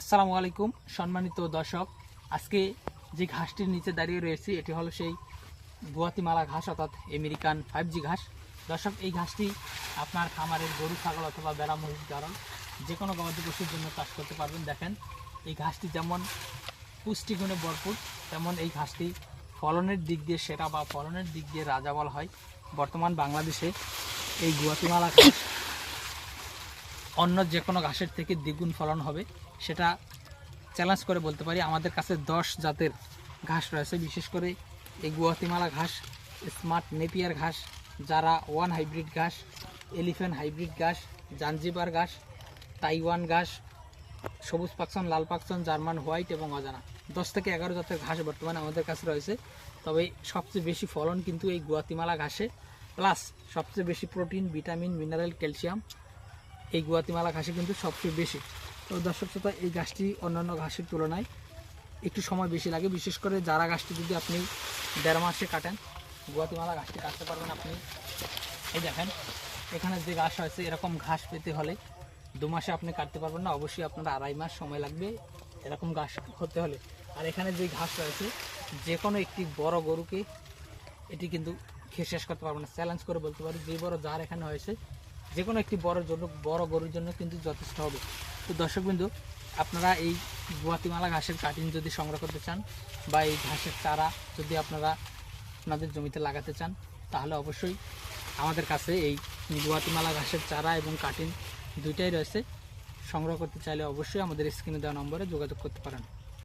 আসসালামু আলাইকুম, সম্মানিত দর্শক। আজকে যে ঘাসটির নিচে দাঁড়িয়ে রয়েছি, এটি হলো সেই গুয়াতিমালা ঘাস, অর্থাৎ আমেরিকান ফাইভ জি ঘাস। দর্শক, এই ঘাসটি আপনার খামারের গরু, ছাগল অথবা বেড়া, মহিষ, গারল যে কোনো গবাদি পশুর জন্য চাষ করতে পারবেন। দেখেন, এই ঘাসটি যেমন পুষ্টিগুণে ভরপুর, তেমন এই ঘাসটি ফলনের দিক দিয়ে সেরা বা ফলনের দিক দিয়ে রাজা বলা হয়। বর্তমান বাংলাদেশে এই গুয়াতিমালা ঘাস অন্য যে কোনো ঘাসের থেকে দ্বিগুণ ফলন হবে, সেটা চ্যালেঞ্জ করে বলতে পারি। আমাদের কাছে দশ জাতের ঘাস রয়েছে, বিশেষ করে এই গুয়াতিমালা ঘাস, স্মার্ট নেপিয়ার ঘাস, যারা ওয়ান হাইব্রিড ঘাস, এলিফ্যান্ট হাইব্রিড ঘাস, জাঞ্জিবার ঘাস, তাইওয়ান ঘাস, সবুজ পাকসন, লাল পাকসন, জার্মান হোয়াইট এবং অজানা। দশ থেকে এগারো জাতের ঘাস বর্তমানে আমাদের কাছে রয়েছে। তবে সবচেয়ে বেশি ফলন কিন্তু এই গুয়াতিমালা ঘাসে। প্লাস সবচেয়ে বেশি প্রোটিন, ভিটামিন, মিনারেল, ক্যালসিয়াম এই গুয়াতিমালা ঘাসে কিন্তু সবচেয়ে বেশি। তো দর্শক শ্রোতা, এই গাছটি অন্যান্য ঘাসের তুলনায় একটু সময় বেশি লাগে। বিশেষ করে যারা গাছটি যদি আপনি দেড় মাসে কাটেন, গুয়াতিমালা ঘাসটি কাটতে পারবেন আপনি। এই দেখেন, এখানে যে ঘাস হয়েছে, এরকম ঘাস পেতে হলে দু মাসে আপনি কাটতে পারবেন না। অবশ্যই আপনার আড়াই মাস সময় লাগবে এরকম ঘাস হতে হলে। আর এখানে যে ঘাস রয়েছে, যে কোনো একটি বড় গরুকে এটি কিন্তু খেয়ে শেষ করতে পারব না। চ্যালেঞ্জ করে বলতে পারি, যে বড় জার এখানে হয়েছে যে কোনো একটি বড় জন্য, বড় গরুর জন্য কিন্তু যথেষ্ট হবে। তো দর্শক বিন্দু আপনারা এই গুয়াতিমালা ঘাসের কাটিং যদি সংগ্রহ করতে চান বা এই ঘাসের চারা যদি আপনারা আপনাদের জমিতে লাগাতে চান, তাহলে অবশ্যই আমাদের কাছে এই গুয়াতিমালা ঘাসের চারা এবং কাটিং দুইটাই রয়েছে। সংগ্রহ করতে চাইলে অবশ্যই আমাদের স্ক্রিনে দেওয়া নম্বরে যোগাযোগ করতে পারেন।